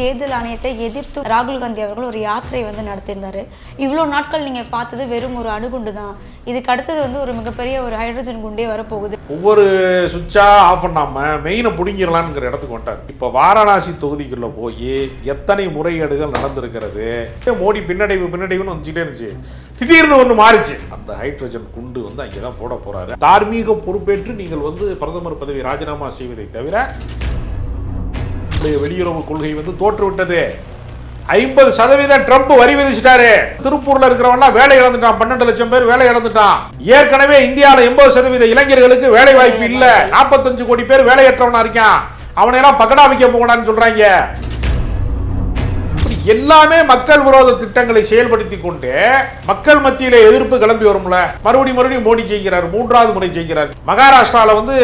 தேர்தல் ஆணையத்தை எதிர்த்து ராகுல் காந்தி அவர்கள் ஒரு யாத்திரை வந்து நடத்தியிருந்தாரு. இவ்வளோ நாட்கள் நீங்கள் பார்த்தது வெறும் ஒரு அணுகுண்டு தான் இதுக்கு அடுத்தது வந்து ஒரு மிகப்பெரிய ஒரு ஹைட்ரஜன் குண்டே வரப்போகுது. ஒவ்வொரு சுவிட்சா ஆஃப் பண்ணாம மெயினை பிடிங்கிடலான்ங்கிற இடத்துக்கு வந்துட்டார். இப்போ வாரணாசி தொகுதிக்குள்ள போய் எத்தனை முறைகேடுகள் நடந்திருக்கிறது? மோடி பின்னடைவு பின்னடைவுன்னு வந்துச்சுட்டே இருந்துச்சு. திடீர்னு ஒன்று மாறிச்சு. அந்த ஹைட்ரஜன் குண்டு வந்து அங்கே தான் போட போறாரு. தார்மீக பொறுப்பேற்று நீங்கள் வந்து பிரதமர் பதவி ராஜினாமா செய்வதை தவிர உங்களுடைய வெளியுறவு கொள்கை வந்து தோற்றுவிட்டது. ஐம்பது சதவீதம் ட்ரம்ப் வரி விதிச்சிட்டாரு. திருப்பூர்ல இருக்கிறவன்லாம் வேலை இழந்துட்டான். பன்னெண்டு லட்சம் பேர் வேலை இழந்துட்டான். ஏற்கனவே இந்தியாவில் எண்பது சதவீத இளைஞர்களுக்கு வேலை வாய்ப்பு இல்ல. நாற்பத்தஞ்சு கோடி பேர் வேலையற்றவனா இருக்கான். அவனையெல்லாம் பக்கடா வைக்க போகலான்னு சொல்றாங்க. எல்லாமே மக்கள் விரோத திட்டங்களை செயல்படுத்தி கொண்டு மக்கள் மத்தியில எதிர்ப்பு கிளம்பி வரும்ல. மறுபடியும் மறுபடியும் மோடி செய்கிறார் மூன்றாவது முறை செய்கிறார் மகாராஷ்டிரால வந்து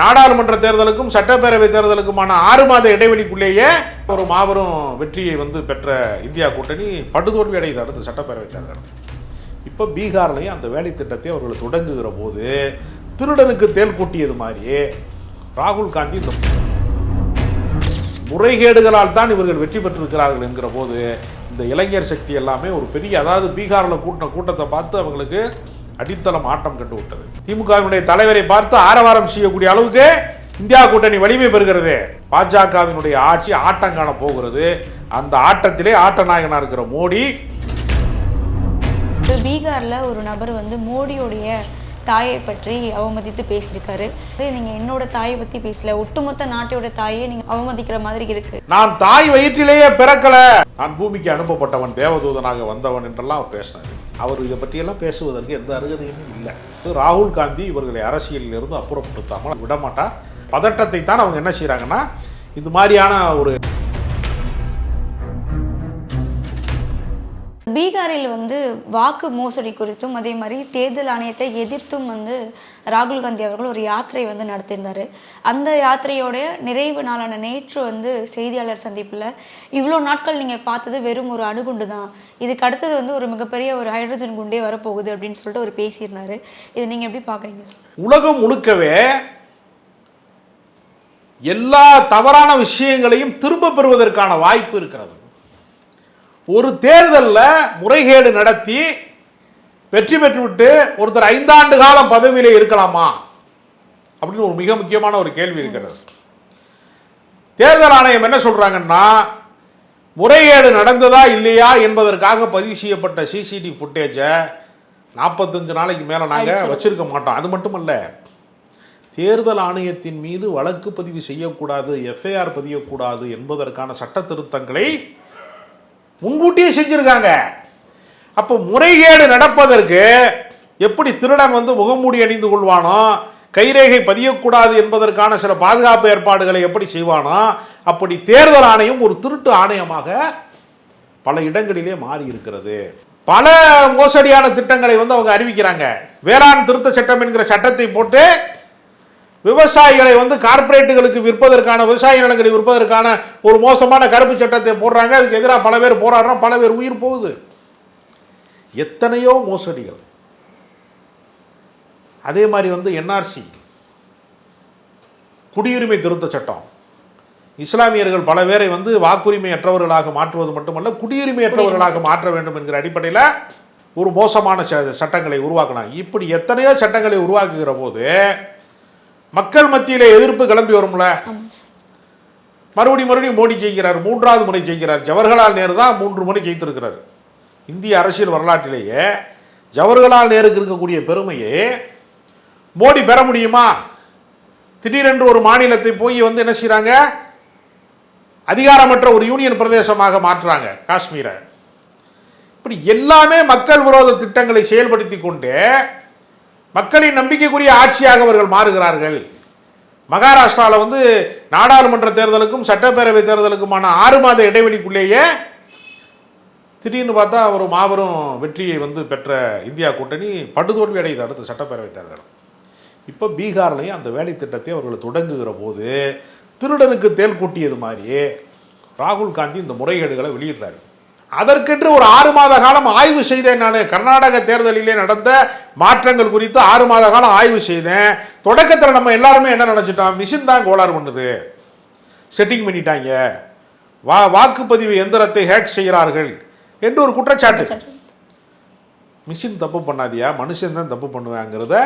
நாடாளுமன்ற தேர்தலுக்கும் சட்டப்பேரவை தேர்தலுக்குமான ஆறு மாத இடைவெளிக்குள்ளேயே ஒரு மாபெரும் வெற்றியை வந்து பெற்ற இந்தியா கூட்டணி படுதோல்வி அடையுது அடுத்த சட்டப்பேரவை தேர்தல். இப்போ பீகார்லையும் அந்த வேலை திட்டத்தை அவர்கள் தொடங்குகிற போது திருடனுக்கு தேல் கூட்டியது மாதிரி ராகுல் காந்தி இந்த முறைகேடுகளால் தான் இவர்கள் வெற்றி பெற்றிருக்கிறார்கள் என்கிற போது இந்த இளைஞர் சக்தி எல்லாமே ஒரு பெரிய அதாவது பீகாரில் கூட்டின கூட்டத்தை பார்த்து அவங்களுக்கு அடித்தளம் ஆட்டம் கண்டு விட்டது. திமுகவினுடைய தலைவரை பார்த்து ஆரவாரம் செய்யக்கூடிய அளவுக்கு இந்தியா கூட்டணி வலிமை பெறுகிறது. பாஜகவினுடைய ஆட்சி ஆட்டம் காண போகிறது. அந்த ஆட்டத்திலே ஆட்ட நாயகனாக இருக்கிற மோடி. பீகாரில் ஒரு நபர் வந்து மோடியுடைய தாயை பற்றி அவமதித்து பேசியிருக்காரு. நீங்க என்னோட தாயை பத்தி பேசல ஒட்டுமொத்த நாட்டோட தாயை நீங்க அவமதிக்கிற மாதிரி இருக்கு. நான் தாய் வயிற்றிலேயே பிறக்கல. நான் பூமிக்கு அனுப்பப்பட்டவன் தேவதூதனாக வந்தவன் என்றெல்லாம் அவர் பேசினார். அவர் இதை பற்றியெல்லாம் பேசுவதற்கு எந்த அருகதையும் இல்லை. ராகுல் காந்தி இவர்களை அரசியலில் இருந்து அப்புறப்படுத்தாமல் விடமாட்டார். பதட்டத்தை தான் அவங்க என்ன செய்கிறாங்கன்னா இது மாதிரியான ஒரு பீகாரில் வந்து வாக்கு மோசடி குறித்தும் அதே மாதிரி தேர்தல் ஆணையத்தை எதிர்த்தும் வந்து ராகுல் காந்தி அவர்கள் ஒரு யாத்திரை வந்து நடத்தியிருந்தார். அந்த யாத்திரையோடைய நிறைவு நாளான நேற்று வந்து செய்தியாளர் சந்திப்பில் இவ்வளோ நாட்கள் நீங்கள் பார்த்தது வெறும் ஒரு அணுகுண்டு தான். இதுக்கு அடுத்தது வந்து ஒரு மிகப்பெரிய ஒரு ஹைட்ரஜன் குண்டே வரப்போகுது அப்படின்னு சொல்லிட்டு அவர் பேசியிருந்தாரு. இதை நீங்கள் எப்படி பார்க்குறீங்க சார்? உலகம் முழுக்கவே எல்லா தவறான விஷயங்களையும் திரும்ப பெறுவதற்கான வாய்ப்பு இருக்கிறது. ஒரு தேர்தலில் முறைகேடு நடத்தி வெற்றி பெற்றுவிட்டு ஒருத்தர் ஐந்தாண்டு காலம் பதவியிலே இருக்கலாமா? அப்படின்னு ஒரு மிக முக்கியமான ஒரு கேள்வி இருக்கிறது. தேர்தல் ஆணையம் என்ன சொல்றாங்கன்னா முறைகேடு நடந்ததா இல்லையா என்பதற்காக பதிவு செய்யப்பட்ட சிசிடிவி ஃபுட்டேஜை நாற்பத்தஞ்சு நாளைக்கு மேலே நாங்கள் வச்சிருக்க மாட்டோம். அது மட்டுமல்ல தேர்தல் ஆணையத்தின் மீது வழக்கு பதிவு செய்யக்கூடாது எஃப்ஐஆர் பதியக்கூடாது என்பதற்கான சட்ட திருத்தங்களை முன்கூட்டியே செஞ்சுருக்காங்க. அப்போ முறைகேடு நடப்பதற்கு எப்படி திருடன் வந்து முகமூடி அணிந்து கொள்வானோ கைரேகை பதியக்கூடாது என்பதற்கான சில பாதுகாப்பு ஏற்பாடுகளை எப்படி செய்வானோ அப்படி தேர்தல் ஆணையம் ஒரு திருட்டு ஆணையமாக பல இடங்களிலே மாறி இருக்கிறது பல மோசடியான திட்டங்களை வந்து அவங்க அறிவிக்கிறாங்க. வேளாண் திருத்த சட்டம் என்கிற சட்டத்தை போட்டு விவசாயிகளை வந்து கார்ப்பரேட்டுகளுக்கு விற்பதற்கான விவசாய நிலங்களை விற்பதற்கான ஒரு மோசமான கருப்பு சட்டத்தை போடுறாங்க. அதுக்கு எதிராக பல பேர் போராடுறோம் பல பேர் உயிர் போகுது. எத்தனையோ மோசடிகள். அதே மாதிரி வந்து என்ஆர்சி குடியுரிமை திருத்த சட்டம். இஸ்லாமியர்கள் பல பேரை வந்து வாக்குரிமையற்றவர்களாக மாற்றுவது மட்டுமல்ல குடியுரிமையற்றவர்களாக மாற்ற வேண்டும் என்கிற அடிப்படையில் ஒரு மோசமான ச- சட்டங்களை உருவாக்கினாங்க. இப்படி எத்தனையோ சட்டங்களை உருவாக்குகிற போது மக்கள் மத்தியிலே எதிர்ப்பு கிளம்பி வரும்ல? மறுபடியும் மறுபடியும் மோடி ஜெயிக்கிறார் மூன்றாவது முறை ஜெயிக்கிறார். ஜவஹர்லால் நேரு தான் மூன்று முறை ஜெயித்திருக்கிறார். இந்திய அரசியல் வரலாற்றிலேயே ஜவஹர்லால் நேருக்கு இருக்கக்கூடிய பெருமையை மோடி பெற முடியுமா? திடீரென்று ஒரு மாநிலத்தை போய் வந்து என்ன செய்றாங்க? அதிகாரமற்ற ஒரு யூனியன் பிரதேசமாக மாற்றுறாங்க காஷ்மீரை. இப்படி எல்லாமே மக்கள் விரோத திட்டங்களை செயல்படுத்தி கொண்டு மக்களின் நம்பிக்கைக்குரிய ஆட்சியாக அவர்கள் மாறுகிறார்கள். மகாராஷ்டிராவில் வந்து நாடாளுமன்ற தேர்தலுக்கும் சட்டப்பேரவை தேர்தலுக்குமான ஆறு மாத இடைவெளிக்குள்ளேயே திடீர்னு பார்த்தா ஒரு மாபெரும் வெற்றியை வந்து பெற்ற இந்தியா கூட்டணி படுதோல்வி அடையுது அடுத்த சட்டப்பேரவை தேர்தல் இப்போ பீகார்லையும் அந்த வேலை திட்டத்தை அவர்கள் தொடங்குகிற போது திருடனுக்கு தேல் கூட்டியது மாதிரி ராகுல் காந்தி இந்த முறைகேடுகளை வெளியிடுறாரு. அதற்கென்று ஒரு ஆறு மாத காலம் ஆய்வு செய்தேன் நான். கர்நாடக தேர்தலிலே நடந்த மாற்றங்கள் குறித்து ஆறு மாத காலம் ஆய்வு செய்தேன். தொடக்கத்தில் நம்ம எல்லாருமே என்ன நினச்சிட்டோம்? மிஷின் தான் கோளாறு பண்ணுது. செட்டிங் பண்ணிட்டாங்க. வா வாக்குப்பதிவு எந்திரத்தை ஹேக் செய்கிறார்கள் என்று ஒரு குற்றச்சாட்டு. மிஷின் தப்பு பண்ணாதியா? மனுஷன் தான் தப்பு பண்ணுவாங்கிறத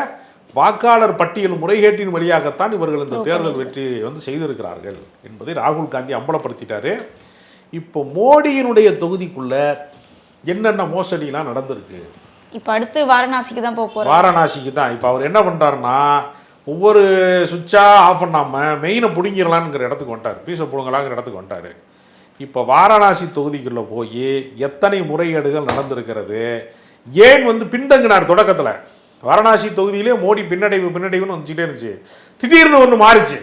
வாக்காளர் பட்டியல் முறைகேட்டின் வழியாகத்தான் இவர்கள் இந்த தேர்தல் வெற்றியை வந்து செய்திருக்கிறார்கள் என்பதை ராகுல் காந்தி அம்பலப்படுத்திட்டாரு. இப்போ மோடியினுடைய தொகுதிக்குள்ள என்னென்ன மோசடிலாம் நடந்திருக்கு? இப்போ அடுத்து வாரணாசிக்கு தான் போக போகிறோம் வாரணாசிக்கு தான். இப்போ அவர் என்ன பண்ணுறாருன்னா ஒவ்வொரு சுவிட்சாக ஆஃப் பண்ணாமல் மெயினை பிடுங்கிடலாங்கிற இடத்துக்கு வந்துட்டார். பீச பிடுங்கலாங்கிற இடத்துக்கு வந்துட்டார். இப்போ வாரணாசி தொகுதிக்குள்ளே போய் எத்தனை முறைகேடுகள் நடந்திருக்கிறது? ஏன் வந்து பின்தங்கினார் தொடக்கத்தில்? வாரணாசி தொகுதியிலே மோடி பின்னடைவு பின்னடைவுன்னு வந்துச்சுட்டே இருந்துச்சு. திடீர்னு ஒன்று மாறிச்சு.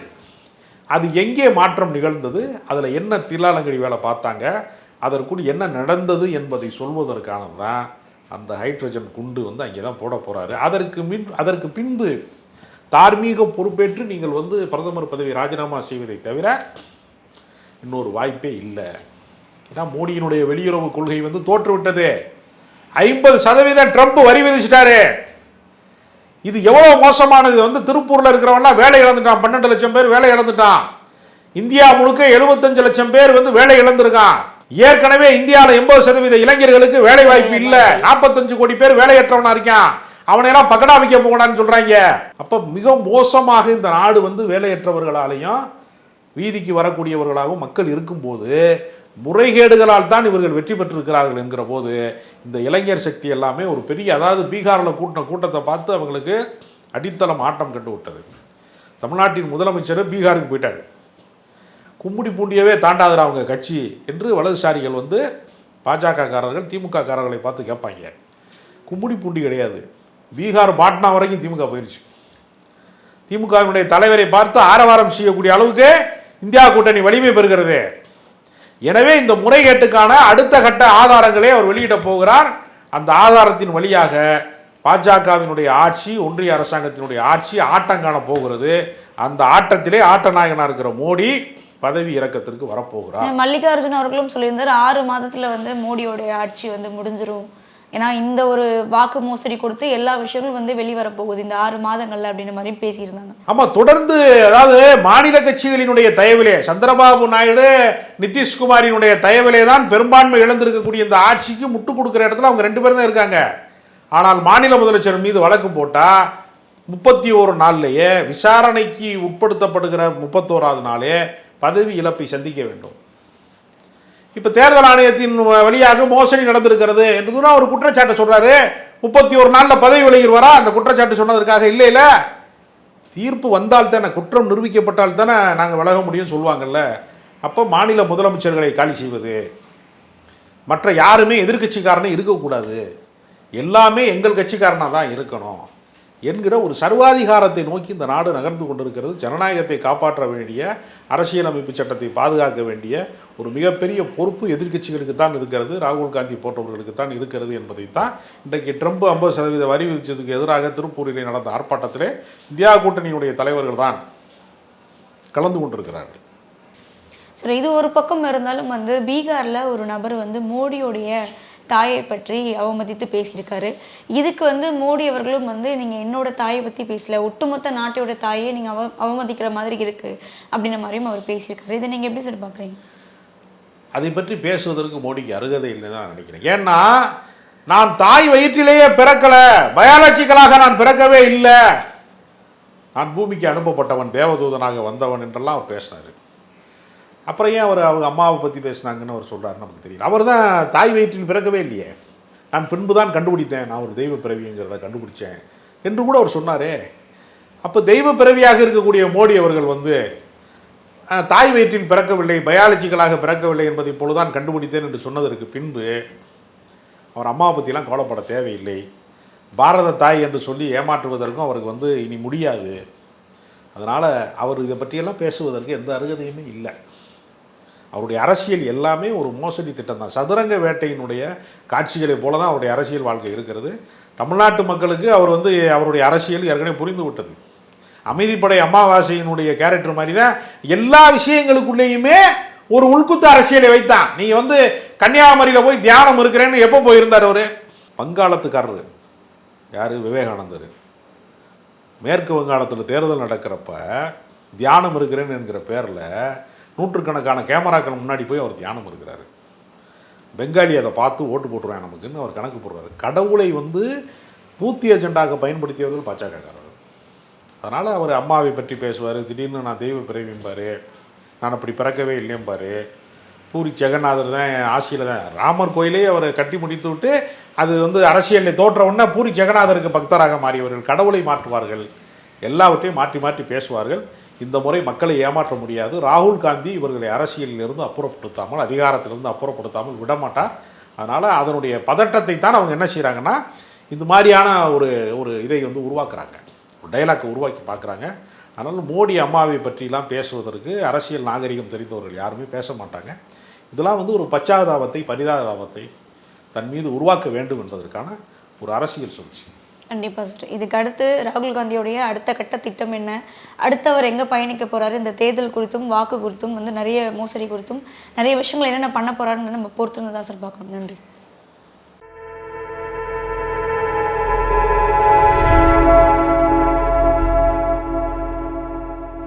அது எங்கே மாற்றம் நிகழ்ந்தது அதில் என்ன தில்லாலங்கடி வேலை பார்த்தாங்க அதற்குள் என்ன நடந்தது என்பதை சொல்வதற்கானது தான் அந்த ஹைட்ரஜன் குண்டு வந்து அங்கே தான் போட போகிறாரு அதற்கு மின் அதற்கு பின்பு தார்மீக பொறுப்பேற்று நீங்கள் வந்து பிரதமர் பதவி ராஜினாமா செய்வதை தவிர இன்னொரு வாய்ப்பே இல்லை. ஏன்னா மோடியினுடைய வெளியுறவு கொள்கை வந்து தோற்றுவிட்டது. ஐம்பது சதவீதம் ட்ரம்ப் வரி விதிச்சிட்டாரு. இது எவ்வளோ மோசமானது? வந்து திருப்பூரில் இருக்கிறவன்லாம் வேலை இழந்துட்டான். பன்னெண்டு லட்சம் பேர் வேலை இழந்துட்டான். இந்தியா முழுக்க 75 லட்சம் பேர் வந்து வேலை இழந்திருக்கான். ஏற்கனவே இந்தியாவில் எண்பது சதவீத இளைஞர்களுக்கு வேலை வாய்ப்பு இல்லை. நாற்பத்தஞ்சு கோடி பேர் வேலையற்றவனா இருக்கான். அவனையெல்லாம் பக்கடா வைக்க போகடான்னு சொல்கிறாங்க அப்போ மிக மோசமாக இந்த நாடு வந்து வேலையற்றவர்களாலையும் வீதிக்கு வரக்கூடியவர்களாகவும் மக்கள் இருக்கும்போது முறைகேடுகளால் தான் இவர்கள் வெற்றி பெற்றிருக்கிறார்கள் என்கிற போது இந்த இளைஞர் சக்தி எல்லாமே ஒரு பெரிய அதாவது பீகாரில் கூட்டின கூட்டத்தை பார்த்து அவங்களுக்கு அடித்தளம் ஆட்டம் கண்டு விட்டது. தமிழ்நாட்டின் முதலமைச்சர் பீகாருக்கு போயிட்டார். கும்முடி பூண்டியவே தாண்டாதுடா அவங்க கட்சி என்று வலதுசாரிகள் வந்து பாஜக காரர்கள் திமுக காரர்களை பார்த்து கேட்பாங்க. கும்முடி பூண்டி கிடையாது. பீகார் பாட்னா வரைக்கும் திமுக போயிடுச்சு திமுகவினுடைய தலைவரை பார்த்து ஆரவாரம் செய்யக்கூடிய அளவுக்கு இந்தியா கூட்டணி வலிமை பெறுகிறது. எனவே இந்த முறைகேட்டுக்கான அடுத்த கட்ட ஆதாரங்களை அவர் வெளியிட போகிறார். அந்த ஆதாரத்தின் வழியாக பாஜகவினுடைய ஆட்சி ஒன்றிய அரசாங்கத்தினுடைய ஆட்சி ஆட்டம் காண போகிறது. அந்த ஆட்டத்திலே ஆட்டநாயகனாக இருக்கிற மோடி பதவி இறக்கத்திற்கு வரப்போகிறார் மல்லிகார்ஜுன் அவர்களும் சொல்லியிருந்தார் ஆறு மாதத்துல வந்து மோடியோடைய ஆட்சி வந்து முடிஞ்சிரும். ஏன்னா இந்த ஒரு வாக்கு மோசடி கொடுத்து எல்லா விஷயங்களும் வந்து வெளிவர போகுது இந்த ஆறு மாதங்கள்ல அப்படின்ற மாதிரி பேசியிருந்தாங்க. ஆமா தொடர்ந்து அதாவது மாநில கட்சிகளினுடைய தயவிலே சந்திரபாபு நாயுடு நிதிஷ்குமாரினுடைய தயவிலே தான் பெரும்பான்மை இழந்திருக்கக்கூடிய இந்த ஆட்சிக்கு முட்டு கொடுக்குற இடத்துல அவங்க ரெண்டு பேரும் தான் இருக்காங்க. ஆனால் மாநில முதலமைச்சர் மீது வழக்கு போட்டால் முப்பத்தி ஓரு நாள்லேயே விசாரணைக்கு உட்படுத்தப்படுகிற முப்பத்தோராவது நாளே பதவி இழப்பை சந்திக்க வேண்டும். இப்போ தேர்தல் ஆணையத்தின் வழியாக மோசடி நடந்திருக்கிறது என்று தூரம் ஒரு குற்றச்சாட்டை சொல்கிறாரு முப்பத்தி ஒரு நாளில் பதவி விலகிடுவாரா அந்த குற்றச்சாட்டு சொன்னதற்காக இல்லை இல்லை. தீர்ப்பு வந்தால் தானே குற்றம் நிரூபிக்கப்பட்டால் தானே நாங்கள் விலக முடியும்னு சொல்லுவாங்கல்ல. அப்போ மாநில முதலமைச்சர்களை காலி செய்வது மற்ற யாருமே எதிர்க்கட்சிக்காரனே இருக்கக்கூடாது. எல்லாமே எங்கள் கட்சிக்காரனாக தான் இருக்கணும். என்கிற ஒரு சர்வாதிகாரத்தை நோக்கி இந்த நாடு நகர்ந்து கொண்டிருக்கிறது ஜனநாயகத்தை காப்பாற்ற வேண்டிய அரசியலமைப்பு சட்டத்தை பாதுகாக்க வேண்டிய ஒரு மிகப்பெரிய பொறுப்பு எதிர்க்கட்சிகளுக்கு தான் இருக்கிறது ராகுல் காந்தி போன்றவர்களுக்கு தான் இருக்கிறது என்பதை தான் இன்றைக்கு ட்ரம்ப் ஐம்பது சதவீத வரி விதித்ததுக்கு எதிராக திருப்பூரிலே நடந்த ஆர்ப்பாட்டத்திலே இந்தியா கூட்டணியுடைய தலைவர்கள் தான் கலந்து கொண்டிருக்கிறார்கள். சரி இது ஒரு பக்கம் இருந்தாலும் வந்து பீகாரில் ஒரு நபர் வந்து மோடியோடைய தாயை பற்றி அவமதித்து பேசியிருக்காரு. இதுக்கு வந்து மோடி அவர்களும் வந்து நீங்கள் என்னோட தாயை பற்றி பேசல. ஒட்டுமொத்த நாட்டோட தாயை நீங்கள் அவ அவமதிக்கிற மாதிரி இருக்குது அப்படின்ற மாதிரியும் அவர் பேசியிருக்காரு. இதை நீங்கள் எப்படி சார் பார்க்குறீங்க? அதை பற்றி பேசுவதற்கு மோடிக்கு அருகதை இல்லைன்னு தான் நினைக்கிறேன். ஏன்னா நான் தாய் வயிற்றிலேயே பிறக்கல. பயாலஜிக்கலாக நான் பிறக்கவே இல்லை. நான் பூமிக்கு அனுப்பப்பட்டவன் தேவதூதனாக வந்தவன் என்றெல்லாம் அவர் பேசினார். அப்புறம் ஏன் அவர் அவங்க அம்மாவை பற்றி பேசினாங்கன்னு அவர் சொல்கிறாரு நமக்கு தெரியல. அவர் தான் தாய் வயிற்றில் பிறக்கவே இல்லையே. நான் பின்பு தான் கண்டுபிடித்தேன். நான் ஒரு தெய்வ பிறவிங்கிறத கண்டுபிடிச்சேன் என்று கூட அவர் சொன்னாரே. அப்போ தெய்வ பிறவியாக இருக்கக்கூடிய மோடி அவர்கள் வந்து தாய் வயிற்றில் பிறக்கவில்லை பயாலஜிக்கலாக பிறக்கவில்லை என்பதை இப்பொழுதுதான் கண்டுபிடித்தேன் என்று சொன்னதற்கு பின்பு அவர் அம்மாவை பற்றிலாம் கவலைப்பட தேவையில்லை. பாரத தாய் என்று சொல்லி ஏமாற்றுவதற்கும் அவருக்கு வந்து இனி முடியாது. அதனால் அவர் இதை பற்றியெல்லாம் பேசுவதற்கு எந்த அருகதையுமே இல்லை. அவருடைய அரசியல் எல்லாமே ஒரு மோசடி திட்டம் தான். சதுரங்க வேட்டையினுடைய காட்சிகளைப் போல தான் அவருடைய அரசியல் வாழ்க்கை இருக்கிறது. தமிழ்நாட்டு மக்களுக்கு அவர் வந்து அவருடைய அரசியல் ஏற்கனவே புரிந்து விட்டது. அமைதிப்படை அமாவாசையினுடைய கேரக்டர் மாதிரி தான் எல்லா விஷயங்களுக்குள்ளேயுமே ஒரு உள்குத்து அரசியலை வைத்தான். நீங்கள் வந்து கன்னியாகுமரியில் போய் தியானம் இருக்கிறேன்னு எப்போ போயிருந்தார் அவர்? வங்காளத்துக்காரர். யார்? விவேகானந்தர். மேற்கு வங்காளத்தில் தேர்தல் நடக்கிறப்ப தியானம் இருக்கிறேன்னு என்கிற பேரில் நூற்றுக்கணக்கான கேமராக்கள் முன்னாடி போய் அவர் தியானம் இருக்கிறாரு பெங்காலி அதை பார்த்து ஓட்டு போட்டுருவேன் நமக்குன்னு அவர் கணக்கு போடுறாரு. கடவுளை வந்து பூத்தி அஜெண்டாக பயன்படுத்தியவர்கள் பாஜகக்காரர்கள் அதனால் அவர் அம்மாவை பற்றி பேசுவார் திடீர்னு நான் தெய்வ பிறவிம்பார் நான் அப்படி பிறக்கவே இல்லையம்பார் பூரி ஜெகநாதர் தான் ஆசியில் தான் ராமர் கோயிலே அவர் கட்டி முடித்து விட்டு அது வந்து அரசியலில் தோற்ற உடனே பூரி ஜெகநாதருக்கு பக்தராக மாறியவர்கள் கடவுளை மாற்றுவார்கள் எல்லாவற்றையும் மாற்றி மாற்றி பேசுவார்கள். இந்த முறை மக்களை ஏமாற்ற முடியாது. ராகுல் காந்தி இவர்களை அரசியலிலிருந்து அப்புறப்படுத்தாமல் அதிகாரத்திலிருந்து அப்புறப்படுத்தாமல் விடமாட்டார் அதனால் அதனுடைய பதட்டத்தை தான் அவங்க என்ன செய்கிறாங்கன்னா இந்த மாதிரியான ஒரு ஒரு இதை வந்து உருவாக்குறாங்க. ஒரு டைலாக்கை உருவாக்கி பார்க்குறாங்க. அதனால் மோடி அம்மாவை பற்றிலாம் பேசுவதற்கு அரசியல் நாகரிகம் தெரிந்தவர்கள் யாருமே பேச மாட்டாங்க. இதெல்லாம் வந்து ஒரு பச்சாதாபத்தை பரிதாபத்தை தன் மீது உருவாக்க வேண்டும் என்பதற்கான ஒரு அரசியல் சூழ்ச்சி. கண்டிப்பாக சார் இதுக்கு அடுத்து ராகுல் காந்தியோடைய அடுத்த கட்ட திட்டம் என்ன? அடுத்தவர் எங்கே பயணிக்க போகிறாரு இந்த தேர்தல் குறித்தும் வாக்கு குறித்தும் வந்து நிறைய மோசடி குறித்தும் நிறைய விஷயங்கள் என்னென்ன பண்ண போகிறாருன்னு நம்ம பொறுத்திருந்து தான் சார் பார்க்கணும். நன்றி.